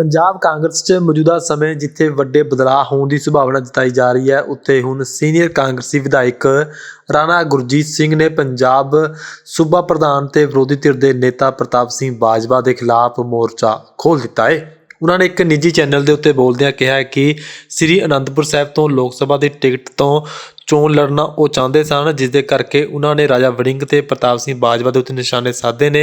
ਪੰਜਾਬ ਕਾਂਗਰਸ 'ਚ ਮੌਜੂਦਾ ਸਮੇਂ ਜਿੱਥੇ ਵੱਡੇ ਬਦਲਾਅ ਹੋਣ ਦੀ ਸੰਭਾਵਨਾ ਜਤਾਈ ਜਾ ਰਹੀ ਹੈ, ਉੱਥੇ ਹੁਣ ਸੀਨੀਅਰ ਕਾਂਗਰਸੀ ਵਿਧਾਇਕ ਰਾਣਾ ਗੁਰਜੀਤ ਸਿੰਘ ਨੇ ਪੰਜਾਬ ਸੂਬਾ ਪ੍ਰਧਾਨ ਤੇ ਵਿਰੋਧੀ ਧਿਰ ਦੇ ਨੇਤਾ ਪ੍ਰਤਾਪ ਸਿੰਘ ਬਾਜਵਾ ਦੇ ਖਿਲਾਫ ਮੋਰਚਾ ਖੋਲ੍ਹ ਦਿੱਤਾ ਹੈ। ਉਹਨਾਂ ਨੇ ਇੱਕ ਨਿੱਜੀ ਚੈਨਲ ਦੇ ਉੱਤੇ ਬੋਲਦਿਆਂ ਕਿਹਾ ਕਿ ਸ੍ਰੀ ਅਨੰਦਪੁਰ ਸਾਹਿਬ ਤੋਂ ਲੋਕ ਸਭਾ ਦੀ ਟਿਕਟ ਤੋਂ ਚੋਣ ਲੜਨਾ ਉਹ ਚਾਹੁੰਦੇ ਸਨ ਜਿਸ ਦੇ ਕਰਕੇ ਉਹਨਾਂ ਨੇ ਰਾਜਾ ਵੜਿੰਗ ਤੇ ਪ੍ਰਤਾਪ ਸਿੰਘ ਬਾਜਵਾ ਦੇ ਉੱਤੇ ਨਿਸ਼ਾਨੇ ਸਾਧੇ ਨੇ।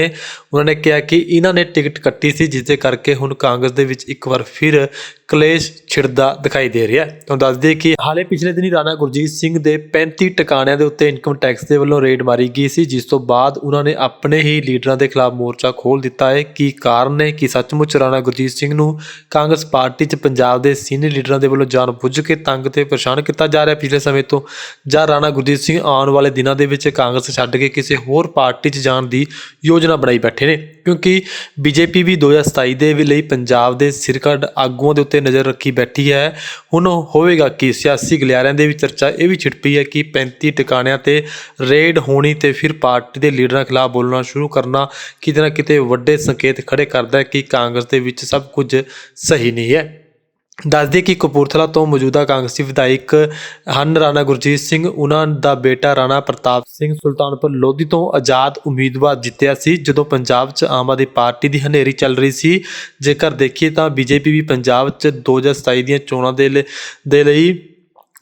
ਉਹਨਾਂ ਨੇ ਕਿਹਾ ਕਿ ਇਹਨਾਂ ਨੇ ਟਿਕਟ ਕੱਟੀ ਸੀ ਜਿਸ ਦੇ ਕਰਕੇ ਹੁਣ ਕਾਂਗਰਸ ਦੇ ਵਿੱਚ ਇੱਕ ਵਾਰ ਫਿਰ ਕਲੇਸ਼ ਛਿੜਦਾ ਦਿਖਾਈ ਦੇ ਰਿਹਾ ਹੈ। ਤੁਹਾਨੂੰ ਦੱਸ ਦਈਏ ਕਿ ਹਾਲੇ ਪਿਛਲੇ ਦਿਨੀ ਰਾਣਾ ਗੁਰਜੀਤ ਸਿੰਘ ਦੇ 35 ਟਿਕਾਣਿਆਂ ਦੇ ਉੱਤੇ ਇਨਕਮ ਟੈਕਸ ਦੇ ਵੱਲੋਂ ਰੇਡ ਮਾਰੀ ਗਈ ਸੀ, ਜਿਸ ਤੋਂ ਬਾਅਦ ਉਹਨਾਂ ਨੇ ਆਪਣੇ ਹੀ ਲੀਡਰਾਂ ਦੇ ਖਿਲਾਫ ਮੋਰਚਾ ਖੋਲ੍ਹ ਦਿੱਤਾ ਹੈ। ਕੀ ਕਾਰਨ ਨੇ? ਕਿ ਸੱਚਮੁੱਚ ਰਾਣਾ ਗੁਰਜੀਤ ਸਿੰਘ ਨੂੰ ਕਾਂਗਰਸ ਪਾਰਟੀ 'ਚ ਪੰਜਾਬ ਦੇ ਸੀਨੀਅਰ ਲੀਡਰਾਂ ਦੇ ਵੱਲੋਂ ਜਾਣ ਬੁੱਝ ਕੇ ਤੰਗ ਤੇ ਪਰੇਸ਼ਾਨ ਕੀਤਾ ਜਾ ਰਿਹਾ ਪਿਛਲੇ ਸਮੇਂ ਤੋਂ? ਜਾਂ ਰਾਣਾ ਗੁਰਜੀਤ ਸਿੰਘ ਆਉਣ ਵਾਲੇ ਦਿਨਾਂ ਦੇ ਵਿੱਚ ਕਾਂਗਰਸ ਛੱਡ ਕੇ ਕਿਸੇ ਹੋਰ ਪਾਰਟੀ 'ਚ ਜਾਣ ਦੀ ਯੋਜਨਾ ਬਣਾਈ ਬੈਠੇ ਨੇ? ਕਿਉਂਕਿ ਬੀਜੇਪੀ ਵੀ 2027 ਦੇ ਵੀ ਲਈ ਪੰਜਾਬ ਦੇ ਸਿਰਕੱਢ ਆਗੂਆਂ ਦੇ ਉੱਤੇ ਨਜ਼ਰ ਰੱਖੀ ਬੈਠੀ ਹੈ। ਹੁਣ ਹੋਵੇਗਾ ਕਿ? ਸਿਆਸੀ ਗਲਿਆਰਿਆਂ ਦੇ ਵੀ ਚਰਚਾ, ਇਹ ਵੀ ਛਿੜ ਪਈ ਹੈ ਕਿ 35 ਟਿਕਾਣਿਆਂ ਤੇ ਰੇਡ ਹੋਣੀ ਤੇ ਫਿਰ ਪਾਰਟੀ ਦੇ ਲੀਡਰਾਂ ਖਿਲਾਫ ਬੋਲਣਾ ਸ਼ੁਰੂ ਕਰਨਾ ਕਿਤੇ ਨਾ ਕਿਤੇ ਵੱਡੇ ਸੰਕੇਤ ਖੜੇ ਕਰਦਾ ਹੈ ਕਿ ਕਾਂਗਰਸ ਦੇ ਵਿੱਚ ਸਭ ਕੁਝ ਸਹੀ ਨਹੀਂ ਹੈ। ਦੱਸਦੇ ਕਿ ਕਪੂਰਥਲਾ ਤੋਂ ਮੌਜੂਦਾ ਕਾਂਗਰਸੀ ਵਿਧਾਇਕ ਹਨ ਰਾਣਾ ਗੁਰਜੀਤ ਸਿੰਘ ਉਹਨਾਂ ਦਾ ਬੇਟਾ ਰਾਣਾ ਪ੍ਰਤਾਪ ਸਿੰਘ ਸੁਲਤਾਨਪੁਰ ਲੋਧੀ ਤੋਂ ਆਜ਼ਾਦ ਉਮੀਦਵਾਰ ਜਿੱਤਿਆ ਸੀ, ਜਦੋਂ ਪੰਜਾਬ 'ਚ ਆਮ ਆਦਮੀ ਪਾਰਟੀ ਦੀ ਹਨੇਰੀ ਚੱਲ ਰਹੀ ਸੀ। ਜੇਕਰ ਦੇਖੀਏ ਤਾਂ ਬੀਜੇਪੀ ਵੀ ਪੰਜਾਬ 'ਚ 2027 ਦੀਆਂ ਚੋਣਾਂ ਦੇ ਲਈ ਦੇ ਲਈ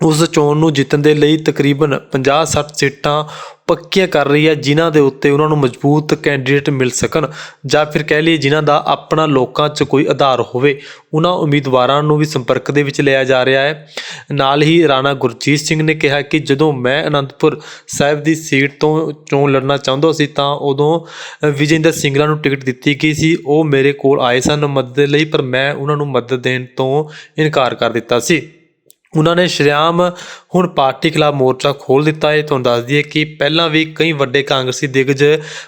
ਉਸ ਚੋਣ ਨੂੰ ਜਿੱਤਣ ਦੇ ਲਈ ਤਕਰੀਬਨ 50-60 ਸੀਟਾਂ ਪੱਕੀਆਂ ਕਰ ਰਹੀ ਹੈ, ਜਿਨ੍ਹਾਂ ਦੇ ਉੱਤੇ ਉਹਨਾਂ ਨੂੰ ਮਜ਼ਬੂਤ ਕੈਂਡੀਡੇਟ ਮਿਲ ਸਕਣ ਜਾਂ ਫਿਰ ਕਹਿ ਲਈਏ ਜਿਨ੍ਹਾਂ ਦਾ ਆਪਣਾ ਲੋਕਾਂ 'ਚ ਕੋਈ ਆਧਾਰ ਹੋਵੇ। ਉਹਨਾਂ ਉਮੀਦਵਾਰਾਂ ਨੂੰ ਵੀ ਸੰਪਰਕ ਦੇ ਵਿੱਚ ਲਿਆ ਜਾ ਰਿਹਾ ਹੈ। ਨਾਲ ਹੀ ਰਾਣਾ ਗੁਰਜੀਤ ਸਿੰਘ ਨੇ ਕਿਹਾ ਕਿ ਜਦੋਂ ਮੈਂ ਅਨੰਦਪੁਰ ਸਾਹਿਬ ਦੀ ਸੀਟ ਤੋਂ ਚੋਣ ਲੜਨਾ ਚਾਹੁੰਦਾ ਸੀ ਤਾਂ ਉਦੋਂ ਵਿਜੇਂਦਰ ਸਿੰਗਲਾ ਨੂੰ ਟਿਕਟ ਦਿੱਤੀ ਗਈ ਸੀ। ਉਹ ਮੇਰੇ ਕੋਲ ਆਏ ਸਨ ਮਦਦ ਲਈ, ਪਰ ਮੈਂ ਉਹਨਾਂ ਨੂੰ ਮਦਦ ਦੇਣ ਤੋਂ ਇਨਕਾਰ ਕਰ ਦਿੱਤਾ ਸੀ। ਉਹਨਾਂ ਨੇ ਸ਼੍ਰੀਆਮ ਹੁਣ ਪਾਰਟੀ ਖਿਲਾਫ ਮੋਰਚਾ ਖੋਲ ਦਿੱਤਾ ਹੈ। ਤੁਹਾਨੂੰ ਦੱਸ ਦਈਏ ਕਿ ਪਹਿਲਾਂ ਵੀ ਕਈ ਵੱਡੇ ਕਾਂਗਰਸੀ ਦਿਗਜ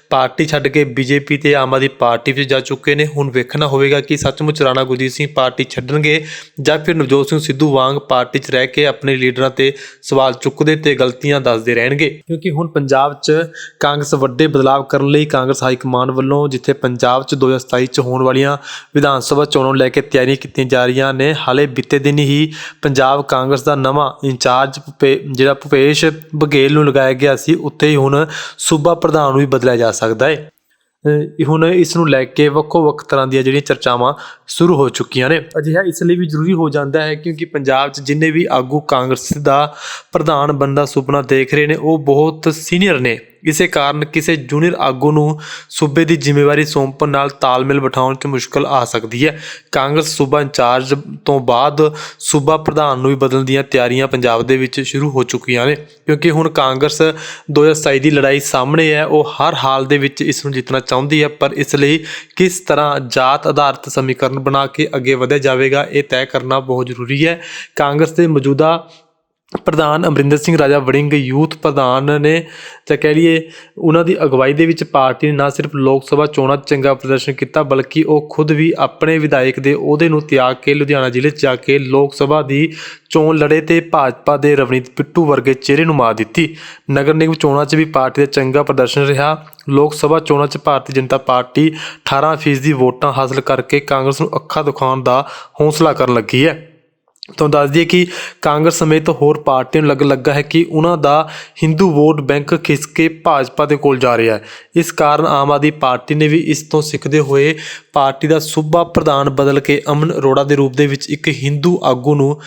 ਪਾਰਟੀ ਛੱਡ ਕੇ ਬੀਜੇਪੀ ਤੇ ਆਮ ਆਦਮੀ ਪਾਰਟੀ ਵਿੱਚ ਜਾ ਚੁੱਕੇ ਨੇ। ਹੁਣ ਵੇਖਣਾ ਹੋਵੇਗਾ ਕਿ ਸੱਚਮੁੱਚ ਰਾਣਾ ਗੁਰਜੀਤ ਸਿੰਘ ਪਾਰਟੀ ਛੱਡਣਗੇ ਜਾਂ ਫਿਰ ਨਵਜੋਤ ਸਿੰਘ ਸਿੱਧੂ ਵਾਂਗ ਪਾਰਟੀ 'ਚ ਰਹਿ ਕੇ ਆਪਣੇ ਲੀਡਰਾਂ ਤੇ ਸਵਾਲ ਚੁੱਕਦੇ ਤੇ ਗਲਤੀਆਂ ਦੱਸਦੇ ਰਹਿਣਗੇ। ਕਿਉਂਕਿ ਹੁਣ ਪੰਜਾਬ 'ਚ ਕਾਂਗਰਸ ਵੱਡੇ ਬਦਲਾਅ ਕਰਨ ਲਈ ਕਾਂਗਰਸ ਹਾਈ ਕਮਾਂਡ ਵੱਲੋਂ ਜਿੱਥੇ ਪੰਜਾਬ 'ਚ 2027 'ਚ ਹੋਣ ਵਾਲੀਆਂ ਵਿਧਾਨ ਸਭਾ ਚੋਣਾਂ ਲੈ ਕੇ ਤਿਆਰੀਆਂ ਕੀਤੀਆਂ ਜਾ ਰਹੀਆਂ ਨੇ, ਹਾਲੇ ਬੀਤੇ ਦਿਨ ਹੀ ਪੰਜਾਬ ਕਾਂਗਰਸ ਦਾ ਨਵਾਂ ਇੰਚਾਰਜ ਭੁਪੇ- ਜਿਹੜਾ ਭੁਪੇਸ਼ ਬਘੇਲ ਨੂੰ ਲਗਾਇਆ ਗਿਆ ਸੀ, ਉੱਥੇ ਹੀ ਹੁਣ ਸੂਬਾ ਪ੍ਰਧਾਨ ਨੂੰ ਵੀ ਬਦਲਿਆ ਜਾ ਸਕਦਾ ਹੈ ਹੁਣ ਇਸ ਨੂੰ ਲੈ ਕੇ ਵੱਖੋ ਵੱਖ ਤਰ੍ਹਾਂ ਦੀਆਂ ਜਿਹੜੀਆਂ ਚਰਚਾਵਾਂ ਸ਼ੁਰੂ ਹੋ ਚੁੱਕੀਆਂ ਨੇ। ਅਜਿਹਾ ਇਸ ਲਈ ਵੀ ਜ਼ਰੂਰੀ ਹੋ ਜਾਂਦਾ ਹੈ ਕਿਉਂਕਿ ਪੰਜਾਬ 'ਚ ਜਿੰਨੇ ਵੀ ਆਗੂ ਕਾਂਗਰਸ ਦਾ ਪ੍ਰਧਾਨ ਬਣਨ ਸੁਪਨਾ ਦੇਖ ਰਹੇ ਨੇ, ਉਹ ਬਹੁਤ ਸੀਨੀਅਰ ਨੇ। ਇਸੇ ਕਾਰਨ ਕਿਸੇ ਜੂਨੀਅਰ ਆਗੂ ਨੂੰ ਸੂਬੇ ਦੀ ਜ਼ਿੰਮੇਵਾਰੀ ਸੌਂਪਣ ਨਾਲ ਤਾਲਮੇਲ ਬਿਠਾਉਣ 'ਚ ਮੁਸ਼ਕਲ ਆ ਸਕਦੀ ਹੈ। ਕਾਂਗਰਸ ਸੂਬਾ ਇੰਚਾਰਜ ਤੋਂ ਬਾਅਦ ਸੂਬਾ ਪ੍ਰਧਾਨ ਨੂੰ ਵੀ ਬਦਲਣ ਦੀਆਂ ਤਿਆਰੀਆਂ ਪੰਜਾਬ ਦੇ ਵਿੱਚ ਸ਼ੁਰੂ ਹੋ ਚੁੱਕੀਆਂ ਨੇ। ਕਿਉਂਕਿ ਹੁਣ ਕਾਂਗਰਸ 2027 ਦੀ ਲੜਾਈ ਸਾਹਮਣੇ ਹੈ, ਉਹ ਹਰ ਹਾਲ ਦੇ ਵਿੱਚ ਇਸ ਨੂੰ ਜਿੱਤਣਾ ਚਾਹੁੰਦੀ ਹੈ, ਪਰ ਇਸ ਲਈ ਕਿਸ ਤਰ੍ਹਾਂ ਜਾਤ ਆਧਾਰਿਤ ਸਮੀਕਰਨ ਬਣਾ ਕੇ ਅੱਗੇ ਵਧਿਆ ਜਾਵੇਗਾ, ਇਹ ਤੈਅ ਕਰਨਾ ਬਹੁਤ ਜ਼ਰੂਰੀ ਹੈ। ਕਾਂਗਰਸ ਦੇ ਮੌਜੂਦਾ ਪ੍ਰਧਾਨ ਅਮਰਿੰਦਰ ਸਿੰਘ ਰਾਜਾ ਵੜਿੰਗ ਯੂਥ ਪ੍ਰਧਾਨ ਨੇ ਜਾਂ ਕਹਿ ਲਈਏ ਉਹਨਾਂ ਦੀ ਅਗਵਾਈ ਦੇ ਵਿੱਚ ਪਾਰਟੀ ਨੇ ਨਾ ਸਿਰਫ ਲੋਕ ਸਭਾ ਚੋਣਾਂ 'ਚ ਚੰਗਾ ਪ੍ਰਦਰਸ਼ਨ ਕੀਤਾ, ਬਲਕਿ ਉਹ ਖੁਦ ਵੀ ਆਪਣੇ ਵਿਧਾਇਕ ਦੇ ਅਹੁਦੇ ਨੂੰ ਤਿਆਗ ਕੇ ਲੁਧਿਆਣਾ ਜ਼ਿਲ੍ਹੇ 'ਚ ਜਾ ਕੇ ਲੋਕ ਸਭਾ ਦੀ ਚੋਣ ਲੜੇ ਤੇ ਭਾਜਪਾ ਦੇ ਰਵਨੀਤ ਪਿੱਟੂ ਵਰਗੇ ਚਿਹਰੇ ਨੂੰ ਮਾਰ ਦਿੱਤੀ। ਨਗਰ ਨਿਗਮ ਚੋਣਾਂ 'ਚ ਵੀ ਪਾਰਟੀ ਦਾ ਚੰਗਾ ਪ੍ਰਦਰਸ਼ਨ ਰਿਹਾ। ਲੋਕ ਸਭਾ ਚੋਣਾਂ 'ਚ ਭਾਰਤੀ ਜਨਤਾ ਪਾਰਟੀ 18% ਦੀ ਵੋਟਾਂ ਹਾਸਲ ਕਰਕੇ ਕਾਂਗਰਸ ਨੂੰ ਅੱਖਾਂ ਦਿਖਾਉਣ ਦਾ ਹੌਸਲਾ ਕਰਨ ਲੱਗੀ ਹੈ। ਤੁਹਾਨੂੰ ਦੱਸ ਦਈਏ ਕਿ ਕਾਂਗਰਸ ਸਮੇਤ ਹੋਰ ਪਾਰਟੀਆਂ ਨੂੰ ਲੱਗ ਲੱਗਾ ਹੈ ਕਿ ਉਹਨਾਂ ਦਾ ਹਿੰਦੂ ਵੋਟ ਬੈਂਕ ਖਿੱਚ ਕੇ ਭਾਜਪਾ ਦੇ ਕੋਲ ਜਾ ਰਿਹਾ ਹੈ। ਇਸ ਕਾਰਨ ਆਮ ਆਦਮੀ ਪਾਰਟੀ ਨੇ ਵੀ ਇਸ ਤੋਂ ਸਿੱਖਦੇ ਹੋਏ ਪਾਰਟੀ ਦਾ ਸੂਬਾ ਪ੍ਰਧਾਨ ਬਦਲ ਕੇ ਅਮਨ ਅਰੋੜਾ ਦੇ ਰੂਪ ਦੇ ਵਿੱਚ ਇੱਕ ਹਿੰਦੂ ਆਗੂ ਨੂੰ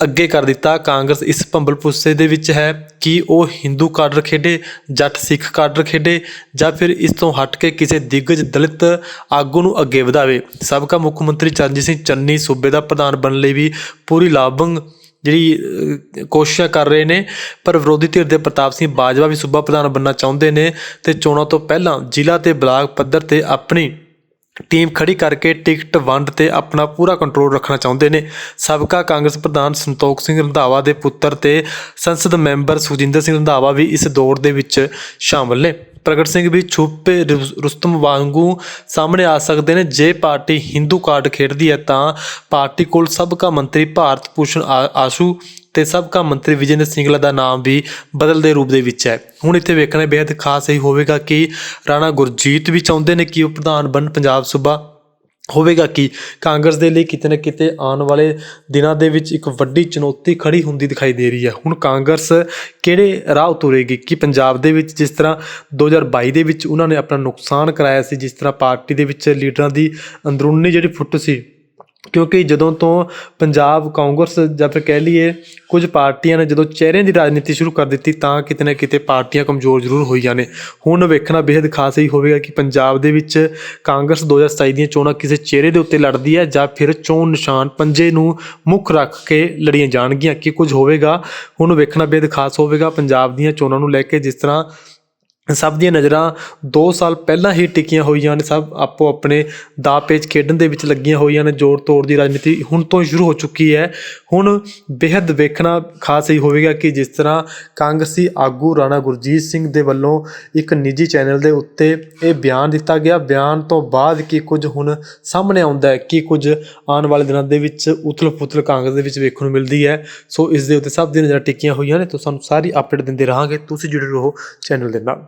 ਅੱਗੇ ਕਰ ਦਿੱਤਾ। ਕਾਂਗਰਸ ਇਸ ਭੰਬਲ ਭੁੱਸੇ ਦੇ ਵਿੱਚ ਹੈ ਕਿ ਉਹ ਹਿੰਦੂ ਕਾਡਰ ਖੇਡੇ, ਜੱਟ ਸਿੱਖ ਕਾਡਰ ਖੇਡੇ ਜਾਂ ਫਿਰ ਇਸ ਤੋਂ ਹਟ ਕੇ ਕਿਸੇ ਦਿੱਗਜ ਦਲਿਤ ਆਗੂ ਨੂੰ ਅੱਗੇ ਵਧਾਵੇ। ਸਾਬਕਾ ਮੁੱਖ ਮੰਤਰੀ ਚਰਨਜੀਤ ਸਿੰਘ ਚੰਨੀ ਸੂਬੇ ਦਾ ਪ੍ਰਧਾਨ ਬਣਨ ਲਈ ਵੀ ਪੂਰੀ ਲਾਭੰਗ ਜਿਹੜੀ ਕੋਸ਼ਿਸ਼ਾਂ ਕਰ ਰਹੇ ਨੇ। ਪਰ ਵਿਰੋਧੀ ਧਿਰ ਦੇ ਪ੍ਰਤਾਪ ਸਿੰਘ ਬਾਜਵਾ ਵੀ ਸੂਬਾ ਪ੍ਰਧਾਨ ਬਣਨਾ ਚਾਹੁੰਦੇ ਨੇ ਤੇ ਚੋਣਾਂ ਤੋਂ ਪਹਿਲਾਂ ਜ਼ਿਲ੍ਹਾ ਤੇ ਬਲਾਕ ਪੱਧਰ ਤੇ ਆਪਣੀ ਟੀਮ ਖੜੀ ਕਰਕੇ ਟਿਕਟ ਵੰਡ ਤੇ ਆਪਣਾ ਪੂਰਾ ਕੰਟਰੋਲ ਰੱਖਣਾ ਚਾਹੁੰਦੇ ਨੇ। ਸਾਬਕਾ ਕਾਂਗਰਸ ਪ੍ਰਧਾਨ ਸੰਤੋਖ ਸਿੰਘ ਰੰਧਾਵਾ ਦੇ ਪੁੱਤਰ ਤੇ ਸੰਸਦ ਮੈਂਬਰ ਸੁਜਿੰਦਰ ਸਿੰਘ ਰੰਧਾਵਾ ਵੀ ਇਸ ਦੌੜ ਦੇ ਵਿੱਚ ਸ਼ਾਮਲ ਨੇ। ਪ੍ਰਗਟ ਸਿੰਘ ਵੀ ਛੁਪੇ ਰੁਸ- ਰੁਸਤਮ ਵਾਂਗੂ ਸਾਹਮਣੇ ਆ ਸਕਦੇ ਨੇ। ਜੇ ਪਾਰਟੀ ਹਿੰਦੂ ਕਾਰਡ ਖੇਡਦੀ ਹੈ ਤਾਂ ਪਾਰਟੀ ਕੋਲ ਸਾਬਕਾ ਮੰਤਰੀ ਭਾਰਤ ਭੂਸ਼ਣ ਆ- ਆਸ਼ੂ ਤੇ ਸਾਬਕਾ ਮੰਤਰੀ ਵਿਜੇਂਦਰ ਸਿੰਗਲਾ ਦਾ ਨਾਮ ਵੀ ਬਦਲਦੇ ਰੂਪ ਦੇ ਵਿੱਚ ਹੈ। ਹੁਣ ਇੱਥੇ ਵੇਖਣਾ ਬੇहद ਖਾਸ ਇਹ ਹੋਵੇਗਾ ਕਿ ਰਾਣਾ ਗੁਰਜੀਤ ਵੀ ਚਾਹੁੰਦੇ ਨੇ ਕਿ ਉਹ ਪ੍ਰਧਾਨ ਬਣ ਪੰਜਾਬ ਸੂਬਾ। ਹੋਵੇਗਾ ਕਿ ਕਾਂਗਰਸ ਦੇ ਲਈ ਕਿਤੇ ਨਾ ਕਿਤੇ ਆਉਣ ਵਾਲੇ ਦਿਨਾਂ ਦੇ ਵਿੱਚ ਇੱਕ ਵੱਡੀ ਚੁਣੌਤੀ ਖੜੀ ਹੁੰਦੀ ਦਿਖਾਈ ਦੇ ਰਹੀ ਹੈ। ਹੁਣ ਕਾਂਗਰਸ ਕਿਹੜੇ ਰਾਹ ਤੁਰੇਗੀ ਕਿ ਪੰਜਾਬ ਦੇ ਵਿੱਚ ਜਿਸ ਤਰ੍ਹਾਂ 2022 ਦੇ ਵਿੱਚ ਉਹਨਾਂ ਨੇ ਆਪਣਾ ਨੁਕਸਾਨ ਕਰਾਇਆ ਸੀ, ਜਿਸ ਤਰ੍ਹਾਂ ਪਾਰਟੀ ਦੇ ਵਿੱਚ ਲੀਡਰਾਂ ਦੀ ਅੰਦਰੂਨੀ ਜਿਹੜੀ ਫੁੱਟ ਸੀ ਕਿਉਂਕਿ ਜਦੋਂ ਤੋਂ ਪੰਜਾਬ ਕਾਂਗਰਸ ਜਾਂ ਫਿਰ ਕਹਿ ਲਈਏ ਕੁਝ ਪਾਰਟੀਆਂ ਨੇ ਜਦੋਂ ਚਿਹਰਿਆਂ ਦੀ ਰਾਜਨੀਤੀ ਸ਼ੁਰੂ ਕਰ ਦਿੱਤੀ ਤਾਂ ਕਿਤੇ ਨਾ ਕਿਤੇ ਪਾਰਟੀਆਂ ਕਮਜ਼ੋਰ ਜ਼ਰੂਰ ਹੋਈਆਂ ਨੇ। ਹੁਣ ਵੇਖਣਾ ਬੇहद ਖਾਸ ਹੀ ਹੋਵੇਗਾ ਕਿ ਪੰਜਾਬ ਦੇ ਵਿੱਚ ਕਾਂਗਰਸ 2027 ਦੀਆਂ ਚੋਣਾਂ ਕਿਸੇ ਚਿਹਰੇ ਦੇ ਉੱਤੇ ਲੜਦੀ ਹੈ ਜਾਂ ਫਿਰ ਚੋਣ ਨਿਸ਼ਾਨ ਪੰਜੇ ਨੂੰ ਮੁੱਖ ਰੱਖ ਕੇ ਲੜੀਆਂ ਜਾਣਗੀਆਂ, ਕਿ ਕੁਝ ਹੋਵੇਗਾ। ਹੁਣ ਵੇਖਣਾ ਬੇहद ਖਾਸ ਹੋਵੇਗਾ ਪੰਜਾਬ ਦੀਆਂ ਚੋਣਾਂ ਨੂੰ ਲੈ ਕੇ ਜਿਸ ਤਰ੍ਹਾਂ ਸਭ ਦੀਆਂ ਨਜ਼ਰਾਂ ਦੋ ਸਾਲ ਪਹਿਲਾਂ ਹੀ ਟਿਕੀਆਂ ਹੋਈਆਂ ਨੇ ਸਭ ਆਪੋ ਆਪਣੇ ਦਾ ਪੇਚ ਖੇਡਣ ਦੇ ਵਿੱਚ ਲੱਗੀਆਂ ਹੋਈਆਂ ਨੇ ਜੋੜ ਤੋੜ ਦੀ ਰਾਜਨੀਤੀ ਹੁਣ ਤੋਂ ਹੀ ਸ਼ੁਰੂ ਹੋ ਚੁੱਕੀ ਹੈ। ਹੁਣ ਬੇहद ਵੇਖਣਾ ਖਾਸ ਹੀ ਹੋਵੇਗਾ ਕਿ ਜਿਸ ਤਰ੍ਹਾਂ ਕਾਂਗਰਸੀ ਆਗੂ ਰਾਣਾ ਗੁਰਜੀਤ ਸਿੰਘ ਦੇ ਵੱਲੋਂ ਇੱਕ ਨਿੱਜੀ ਚੈਨਲ ਦੇ ਉੱਤੇ ਇਹ ਬਿਆਨ ਦਿੱਤਾ ਗਿਆ। ਬਿਆਨ ਤੋਂ ਬਾਅਦ ਕੀ ਕੁਝ ਹੁਣ ਸਾਹਮਣੇ ਆਉਂਦਾ ਹੈ, ਕੀ ਕੁਝ ਆਉਣ ਵਾਲੇ ਦਿਨਾਂ ਦੇ ਵਿੱਚ ਉਥਲ-ਪੁਥਲ ਕਾਂਗਰਸ ਦੇ ਵਿੱਚ ਵੇਖਣ ਨੂੰ ਮਿਲਦੀ ਹੈ। ਸੋ ਇਸ ਦੇ ਉੱਤੇ ਸਭ ਦੀਆਂ ਨਜ਼ਰਾਂ ਟਿਕੀਆਂ ਹੋਈਆਂ ਨੇ, ਤਾਂ ਸਾਨੂੰ ਸਾਰੀ ਅਪਡੇਟ ਦਿੰਦੇ ਰਹਾਂਗੇ। ਤੁਸੀਂ ਜੁੜੇ ਰਹੋ ਚੈਨਲ ਦੇ ਨਾਲ।